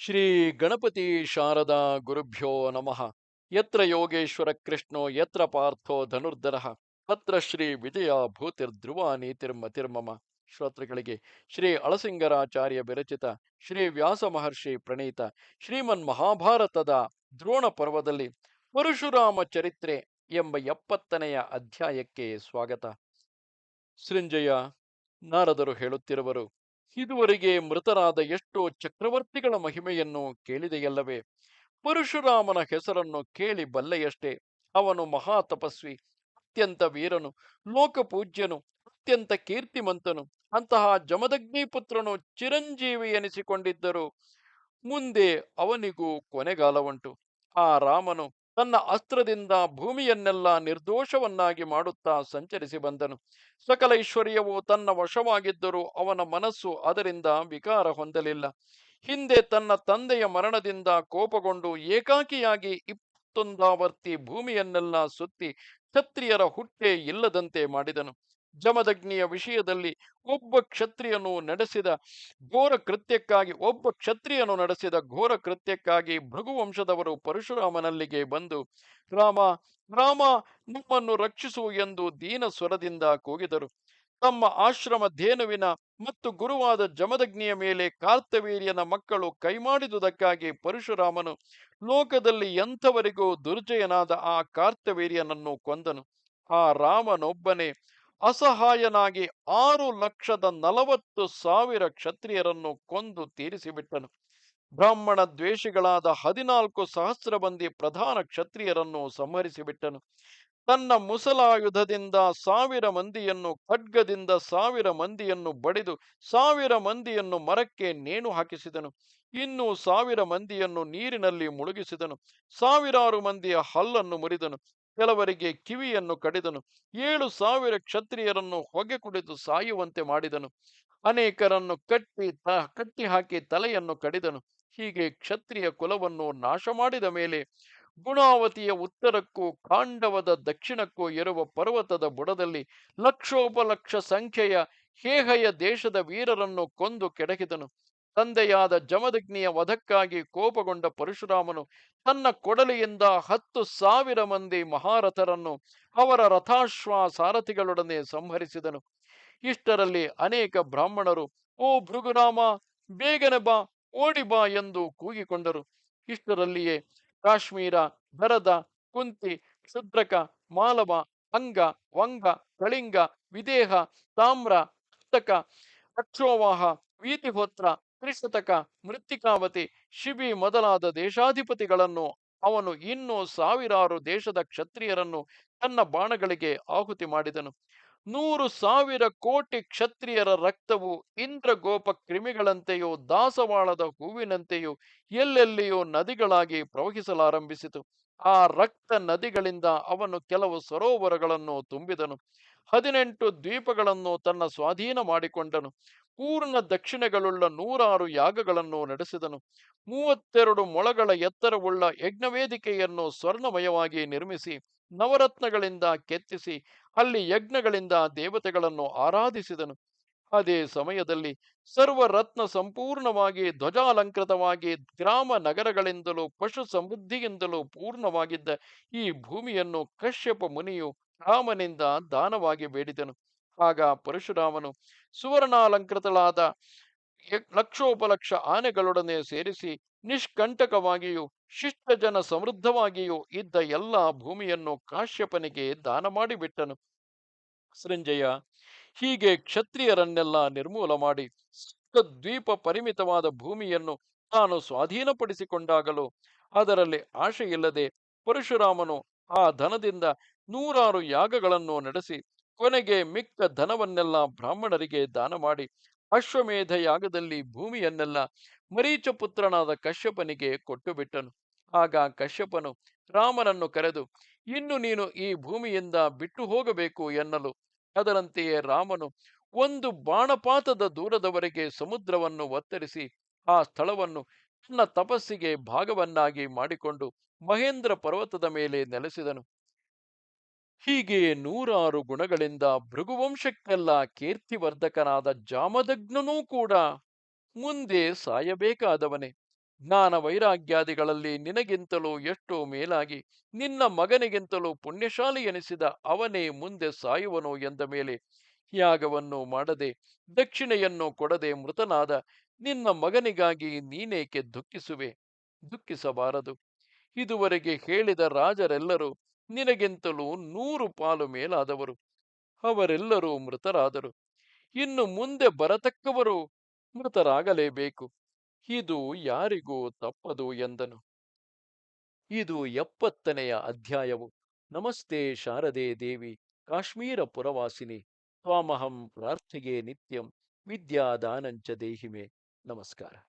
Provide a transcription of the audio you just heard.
ಶ್ರೀ ಗಣಪತಿ ಶಾರದಾ ಗುರುಭ್ಯೋ ನಮಃ. ಯತ್ರ ಯೋಗೇಶ್ವರ ಕೃಷ್ಣೋ, ಯತ್ರ ಪಾರ್ಥೋ ಧನುರ್ಧರಃ. ತತ್ರ ಶ್ರೀ ವಿಜಯ ಭೂತಿರ್ಧ್ರುವ ನೀತಿರ್ಮತಿರ್ಮಮ ಶ್ರೋತೃಗಳಿಗೆ ಶ್ರೀ ಅಳಸಿಂಗರಾಚಾರ್ಯ ವಿರಚಿತ ಶ್ರೀ ವ್ಯಾಸ ಮಹರ್ಷಿ ಪ್ರಣೀತ ಶ್ರೀಮನ್ ಮಹಾಭಾರತದ ದ್ರೋಣ ಪರ್ವದಲ್ಲಿ ಪರಶುರಾಮ ಚರಿತ್ರೆ ಎಂಬ ಎಪ್ಪತ್ತನೆಯ ಅಧ್ಯಾಯಕ್ಕೆ ಸ್ವಾಗತ. ಸೃಂಜಯ ನಾರದರು ಹೇಳುತ್ತಿರುವರು ಇದುವರೆಗೆ ಮೃತರಾದ ಎಷ್ಟೋ ಚಕ್ರವರ್ತಿಗಳ ಮಹಿಮೆಯನ್ನು ಕೇಳಿದೆಯಲ್ಲವೇ? ಪರಶುರಾಮನ ಹೆಸರನ್ನು ಕೇಳಿ ಬಲ್ಲೆಯಷ್ಟೇ. ಅವನು ಮಹಾ ತಪಸ್ವಿ, ಅತ್ಯಂತ ವೀರನು, ಲೋಕಪೂಜ್ಯನು, ಅತ್ಯಂತ ಕೀರ್ತಿಮಂತನು, ಅಂತಹ ಜಮದಗ್ನಿ ಪುತ್ರನು ಚಿರಂಜೀವಿ ಎನಿಸಿಕೊಂಡಿದ್ದರು. ಮುಂದೆ ಅವನಿಗೂ ಕೊನೆಗಾಲವುಂಟು. ಆ ರಾಮನು ತನ್ನ ಅಸ್ತ್ರದಿಂದ ಭೂಮಿಯನ್ನೆಲ್ಲ ನಿರ್ದೋಷವನ್ನಾಗಿ ಮಾಡುತ್ತಾ ಸಂಚರಿಸಿ ಬಂದನು. ಸಕಲ ಐಶ್ವರ್ಯವು ತನ್ನ ವಶವಾಗಿದ್ದರೂ ಅವನ ಮನಸ್ಸು ಅದರಿಂದ ವಿಕಾರ ಹೊಂದಲಿಲ್ಲ. ಹಿಂದೆ ತನ್ನ ತಂದೆಯ ಮರಣದಿಂದ ಕೋಪಗೊಂಡು ಏಕಾಕಿಯಾಗಿ ಇಪ್ಪತ್ತೊಂದಾವರ್ತಿ ಭೂಮಿಯನ್ನೆಲ್ಲ ಸುತ್ತಿ ಕ್ಷತ್ರಿಯರ ಹುಟ್ಟೆ ಇಲ್ಲದಂತೆ ಮಾಡಿದನು. ಜಮದಗ್ನಿಯ ವಿಷಯದಲ್ಲಿ ಒಬ್ಬ ಕ್ಷತ್ರಿಯನು ನಡೆಸಿದ ಘೋರ ಕೃತ್ಯಕ್ಕಾಗಿ, ಒಬ್ಬ ಕ್ಷತ್ರಿಯನು ನಡೆಸಿದ ಘೋರ ಕೃತ್ಯಕ್ಕಾಗಿ ಭೃಗುವಂಶದವರು ಪರಶುರಾಮನಲ್ಲಿಗೆ ಬಂದು, ರಾಮ ರಾಮ, ನಮ್ಮನ್ನು ರಕ್ಷಿಸು ಎಂದು ದೀನ ಸ್ವರದಿಂದ ಕೂಗಿದರು. ತಮ್ಮ ಆಶ್ರಮ ಧೇನುವಿನ ಮತ್ತು ಗುರುವಾದ ಜಮದಗ್ನಿಯ ಮೇಲೆ ಕಾರ್ತವೀರ್ಯನ ಮಕ್ಕಳು ಕೈಮಾಡಿದುದಕ್ಕಾಗಿ ಪರಶುರಾಮನು ಲೋಕದಲ್ಲಿ ಎಂಥವರಿಗೂ ದುರ್ಜಯನಾದ ಆ ಕಾರ್ತವೀರ್ಯನನ್ನು ಕೊಂದನು. ಆ ರಾಮನೊಬ್ಬನೇ ಅಸಹಾಯನಾಗಿ ಆರು ಲಕ್ಷದ ನಲವತ್ತು ಸಾವಿರ ಕ್ಷತ್ರಿಯರನ್ನು ಕೊಂದು ತೀರಿಸಿಬಿಟ್ಟನು. ಬ್ರಾಹ್ಮಣ ದ್ವೇಷಿಗಳಾದ ಹದಿನಾಲ್ಕು ಸಹಸ್ರ ಮಂದಿ ಪ್ರಧಾನ ಕ್ಷತ್ರಿಯರನ್ನು ಸಂಹರಿಸಿಬಿಟ್ಟನು. ತನ್ನ ಮುಸಲಾಯುಧದಿಂದ ಸಾವಿರ ಮಂದಿಯನ್ನು, ಖಡ್ಗದಿಂದ ಸಾವಿರ ಮಂದಿಯನ್ನು ಬಡಿದು ಸಾವಿರ ಮಂದಿಯನ್ನು ಮರಕ್ಕೆ ನೇಣು ಹಾಕಿಸಿದನು. ಇನ್ನು ಸಾವಿರ ಮಂದಿಯನ್ನು ನೀರಿನಲ್ಲಿ ಮುಳುಗಿಸಿದನು. ಸಾವಿರಾರು ಮಂದಿಯ ಹಲ್ಲನ್ನು ಮುರಿದನು. ಕೆಲವರಿಗೆ ಕಿವಿಯನ್ನು ಕಡಿದನು. ಏಳು ಸಾವಿರ ಕ್ಷತ್ರಿಯರನ್ನು ಹೊಗೆ ಕುಡಿದು ಸಾಯುವಂತೆ ಮಾಡಿದನು. ಅನೇಕರನ್ನು ಕಟ್ಟಿ ತ, ಕಟ್ಟಿ ಹಾಕಿ ತಲೆಯನ್ನು ಕಡಿದನು. ಹೀಗೆ ಕ್ಷತ್ರಿಯ ಕುಲವನ್ನು ನಾಶ ಮಾಡಿದ ಮೇಲೆ ಗುಣಾವತಿಯ ಉತ್ತರಕ್ಕೂ ಕಾಂಡವದ ದಕ್ಷಿಣಕ್ಕೂ ಇರುವ ಪರ್ವತದ ಬುಡದಲ್ಲಿ ಲಕ್ಷೋಪಲಕ್ಷ ಸಂಖ್ಯೆಯ ಹೇಹಯ ದೇಶದ ವೀರರನ್ನು ಕೊಂದು ಕೆಡಹಿದನು. ತಂದೆಯಾದ ಜಮದಗ್ನಿಯ ವಧಕ್ಕಾಗಿ ಕೋಪಗೊಂಡ ಪರಶುರಾಮನು ತನ್ನ ಕೊಡಲಿಯಿಂದ ಹತ್ತು ಸಾವಿರ ಮಂದಿ ಮಹಾರಥರನ್ನು ಅವರ ರಥಾಶ್ವ ಸಾರಥಿಗಳೊಡನೆ ಸಂಹರಿಸಿದನು. ಇಷ್ಟರಲ್ಲಿ ಅನೇಕ ಬ್ರಾಹ್ಮಣರು, ಓ ಭೃಗುರಾಮ, ಬೇಗನೆ ಬಾ, ಓಡಿ ಬಾ ಎಂದು ಕೂಗಿಕೊಂಡರು. ಇಷ್ಟರಲ್ಲಿಯೇ ಕಾಶ್ಮೀರ ಭರದ ಕುಂತಿ, ಶುದ್ರಕ, ಮಾಲವ, ಅಂಗ, ವಂಗ, ಕಳಿಂಗ, ವಿದೇಹ, ತಾಮ್ರ, ಹಸ್ತಕ, ಅಕ್ಷೋವಾಹ, ವೀತಿಹೋತ್ರ ತ್ರಿಶತಕ ಮೃತ್ತಿಕಾವತಿ ಶಿಬಿ ಮೊದಲಾದ ದೇಶಾಧಿಪತಿಗಳನ್ನು, ಅವನು ಇನ್ನೂ ಸಾವಿರಾರು ದೇಶದ ಕ್ಷತ್ರಿಯರನ್ನು ತನ್ನ ಬಾಣಗಳಿಗೆ ಆಹುತಿ ಮಾಡಿದನು. ನೂರು ಸಾವಿರ ಕೋಟಿ ಕ್ಷತ್ರಿಯರ ರಕ್ತವು ಇಂದ್ರಗೋಪ ಕ್ರಿಮಿಗಳಂತೆಯೂ, ದಾಸವಾಳದ ಹೂವಿನಂತೆಯೂ, ಎಲ್ಲೆಲ್ಲಿಯೂ ನದಿಗಳಾಗಿ ಪ್ರವಹಿಸಲಾರಂಭಿಸಿತು. ಆ ರಕ್ತ ನದಿಗಳಿಂದ ಅವನು ಕೆಲವು ಸರೋವರಗಳನ್ನು ತುಂಬಿದನು. ಹದಿನೆಂಟು ದ್ವೀಪಗಳನ್ನು ತನ್ನ ಸ್ವಾಧೀನ ಮಾಡಿಕೊಂಡನು. ಪೂರ್ಣ ದಕ್ಷಿಣೆಗಳುಳ್ಳ ನೂರಾರು ಯಾಗಗಳನ್ನು ನಡೆಸಿದನು. ಮೂವತ್ತೆರಡು ಮೊಳಗಳ ಎತ್ತರವುಳ್ಳ ಯಜ್ಞವೇದಿಕೆಯನ್ನು ಸ್ವರ್ಣಮಯವಾಗಿ ನಿರ್ಮಿಸಿ, ನವರತ್ನಗಳಿಂದ ಕೆತ್ತಿಸಿ, ಅಲ್ಲಿ ಯಜ್ಞಗಳಿಂದ ದೇವತೆಗಳನ್ನು ಆರಾಧಿಸಿದನು. ಅದೇ ಸಮಯದಲ್ಲಿ ಸರ್ವರತ್ನ ಸಂಪೂರ್ಣವಾಗಿ ಧ್ವಜಾಲಂಕೃತವಾಗಿ ಗ್ರಾಮ ನಗರಗಳಿಂದಲೂ ಪಶು ಸಮೃದ್ಧಿಯಿಂದಲೂ ಪೂರ್ಣವಾಗಿದ್ದ ಈ ಭೂಮಿಯನ್ನು ಕಶ್ಯಪ ಮುನಿಯು ರಾಮನಿಂದ ದಾನವಾಗಿ ಬೇಡಿದನು. ಆಗ ಪರಶುರಾಮನು ಸುವರ್ಣಾಲಂಕೃತಳಾದ ಲಕ್ಷೋಪಲಕ್ಷ ಆನೆಗಳೊಡನೆ ಸೇರಿಸಿ ನಿಷ್ಕಂಟಕವಾಗಿಯೂ, ಶಿಷ್ಟಜನ ಸಮೃದ್ಧವಾಗಿಯೂ ಇದ್ದ ಎಲ್ಲ ಭೂಮಿಯನ್ನು ಕಾಶ್ಯಪನಿಗೆ ದಾನ ಮಾಡಿಬಿಟ್ಟನು ಸೃಂಜಯ ಹೀಗೆ ಕ್ಷತ್ರಿಯರನ್ನೆಲ್ಲ ನಿರ್ಮೂಲ ಮಾಡಿ ದ್ವೀಪ ಪರಿಮಿತವಾದ ಭೂಮಿಯನ್ನು ತಾನು ಸ್ವಾಧೀನಪಡಿಸಿಕೊಂಡಾಗಲೂ ಅದರಲ್ಲಿ ಆಶೆಯಿಲ್ಲದೆ ಪರಶುರಾಮನು ಆ ಧನದಿಂದ ನೂರಾರು ಯಾಗಗಳನ್ನು ನಡೆಸಿ ಕೊನೆಗೆ ಮಿಕ್ಕ ಧನವನ್ನೆಲ್ಲ ಬ್ರಾಹ್ಮಣರಿಗೆ ದಾನ ಮಾಡಿ ಅಶ್ವಮೇಧ ಯಾಗದಲ್ಲಿ ಭೂಮಿಯನ್ನೆಲ್ಲ ಮರೀಚ ಪುತ್ರನಾದ ಕಶ್ಯಪನಿಗೆ ಕೊಟ್ಟು ಬಿಟ್ಟನು. ಆಗ ಕಶ್ಯಪನು ರಾಮನನ್ನು ಕರೆದು, ಇನ್ನು ನೀನು ಈ ಭೂಮಿಯಿಂದ ಬಿಟ್ಟು ಹೋಗಬೇಕು ಎನ್ನಲು. ಅದರಂತೆಯೇ ರಾಮನು ಒಂದು ಬಾಣಪಾತದ ದೂರದವರೆಗೆ ಸಮುದ್ರವನ್ನು ಒತ್ತರಿಸಿ ಆ ಸ್ಥಳವನ್ನು ತನ್ನ ತಪಸ್ಸಿಗೆ ಭಾಗವನ್ನಾಗಿ ಮಾಡಿಕೊಂಡು ಮಹೇಂದ್ರ ಪರ್ವತದ ಮೇಲೆ ನೆಲೆಸಿದನು. ಹೀಗೆ ನೂರಾರು ಗುಣಗಳಿಂದ ಭೃಗುವಂಶಕ್ಕೆಲ್ಲ ಕೀರ್ತಿವರ್ಧಕನಾದ ಜಾಮದಗ್ನನೂ ಕೂಡ ಮುಂದೆ ಸಾಯಬೇಕಾದವನೇ. ಜ್ಞಾನ ವೈರಾಗ್ಯಾದಿಗಳಲ್ಲಿ ನಿನಗಿಂತಲೂ ಎಷ್ಟೋ ಮೇಲಾಗಿ ನಿನ್ನ ಮಗನಿಗಿಂತಲೂ ಪುಣ್ಯಶಾಲಿ ಎನಿಸಿದ ಅವನೇ ಮುಂದೆ ಸಾಯುವನು ಎಂದ ಮೇಲೆ ಯಾಗವನ್ನು ಮಾಡದೆ ದಕ್ಷಿಣೆಯನ್ನು ಕೊಡದೆ ಮೃತನಾದ ನಿನ್ನ ಮಗನಿಗಾಗಿ ನೀನೇಕೆ ದುಃಖಿಸುವೆ? ದುಃಖಿಸಬಾರದು. ಇದುವರೆಗೆ ಹೇಳಿದ ರಾಜರೆಲ್ಲರೂ ನಿನಗಿಂತಲೂ ನೂರು ಪಾಲು ಮೇಲಾದವರು. ಅವರೆಲ್ಲರೂ ಮೃತರಾದರು. ಇನ್ನು ಮುಂದೆ ಬರತಕ್ಕವರು ಮೃತರಾಗಲೇಬೇಕು. ಇದು ಯಾರಿಗೂ ತಪ್ಪದು ಎಂದನು. ಇದು ಎಪ್ಪತ್ತನೆಯ ಅಧ್ಯಾಯವು. ನಮಸ್ತೆ ಶಾರದೆ ದೇವಿ, ಕಾಶ್ಮೀರ ಪುರವಾಸಿನಿ. ತ್ವಾಮಹಂ ಪ್ರಾರ್ಥಿಗೆ ನಿತ್ಯಂ. ವಿದ್ಯಾದಾನಂಚ ದೇಹಿಮೆ. ನಮಸ್ಕಾರ.